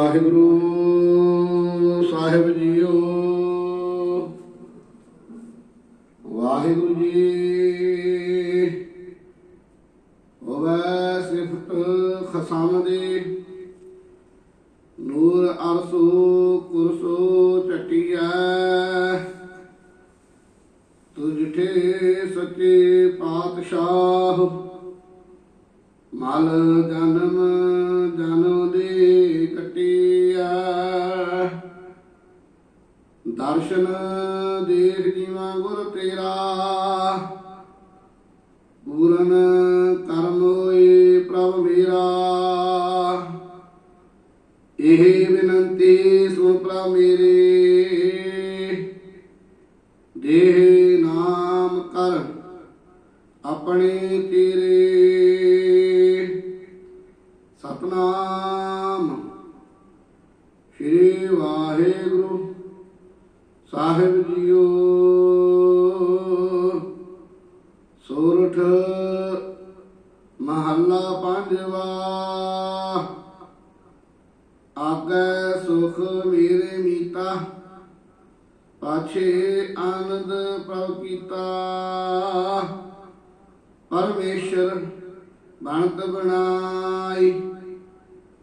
ਵਾਹਿਗੁਰੂ ਸਾਹਿਬ JIO. Waheguru ji ਹੋਵੇ ਸਿਫਤ ਖਸਮ ਦੇ। ਨੂਰ ਅਰਸੋ ਕੁਰਸੋ ਚਟਿਆ ਤੁਝੇ ਸੱਚੇ ਪਾਤਸ਼ਾਹ। ਮਲ ਜਨਮ ਦਰਸ਼ਨ ਦੇਖ ਜੀਵਾ ਗੁਰ ਤੇਰਾ। ਪੂਰਨ ਕਰਮ ਹੋਏ ਪ੍ਰਭ ਮੇਰਾ। ਇਹ ਬੇਨੰਤੀ ਸੁਣ ਪ੍ਰਭ ਮੇਰੇ। ਦੇਹ ਨਾਮ ਕਰ ਆਪਣੇ ਤੇਰੇ। ਸਤਨਾਮ। ਸ੍ਰੀ ਵਾਹਿਗੁਰੂ। ਸਾਹਿਬ ਜੀਓ, ਸੋਰਠ ਮਹੱਲਾ ਪੰਜਵਾ। ਆਗੈ ਸੁਖ ਮੇਰੇ ਮੀਤਾ, ਪਾਛੇ ਆਨੰਦ ਪ੍ਰਭ ਕੀਤਾ। ਪਰਮੇਸ਼ਰ ਬਣਤ ਬਣਾਈ,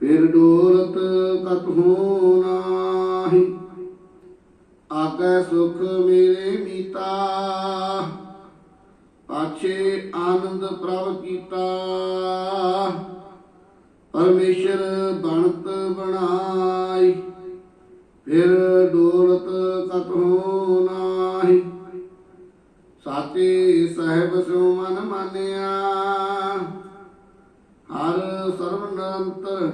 ਫਿਰ ਡੋਲਤ ਕਤਹੂ ਨਾਹੀ। ਮੇਰੇ ਮੀਤਾ। ਪਾਛੇ ਆਨੰਦ ਪ੍ਰਭ ਕੀਤਾ। ਪਰਮੇਸ਼ਰ ਬਣਤ ਬਣਾਈ। ਫਿਰ ਡੋਲਤ ਕਤਹੂ ਨਾਹੀ। ਸਾਚੇ ਸਹਿਬ ਸੋ ਮਨ ਮਾਨਿਆ। ਹਰ ਸਰਵ ਨਿਰੰਤਰ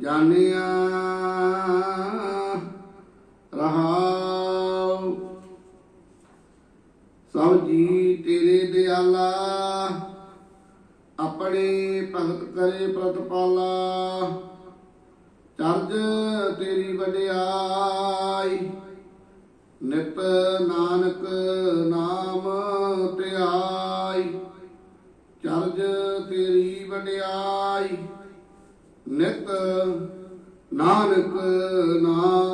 ਜਾਣਿਆ। ਸਭ ਜੀ ਤੇਰੇ ਦਿਆਲਾ, ਆਪਣੇ ਭਗਤ ਕਰੇ ਪ੍ਰਤਪਾਲਾ। ਚਰਜ ਤੇਰੀ ਵਡਿਆਈ, ਨਿਤ ਨਾਨਕ ਨਾਮ ਧਿਆਈ। ਚਰਜ ਤੇਰੀ ਵਡਿਆਈ, ਨਿਤ ਨਾਨਕ ਨਾਮ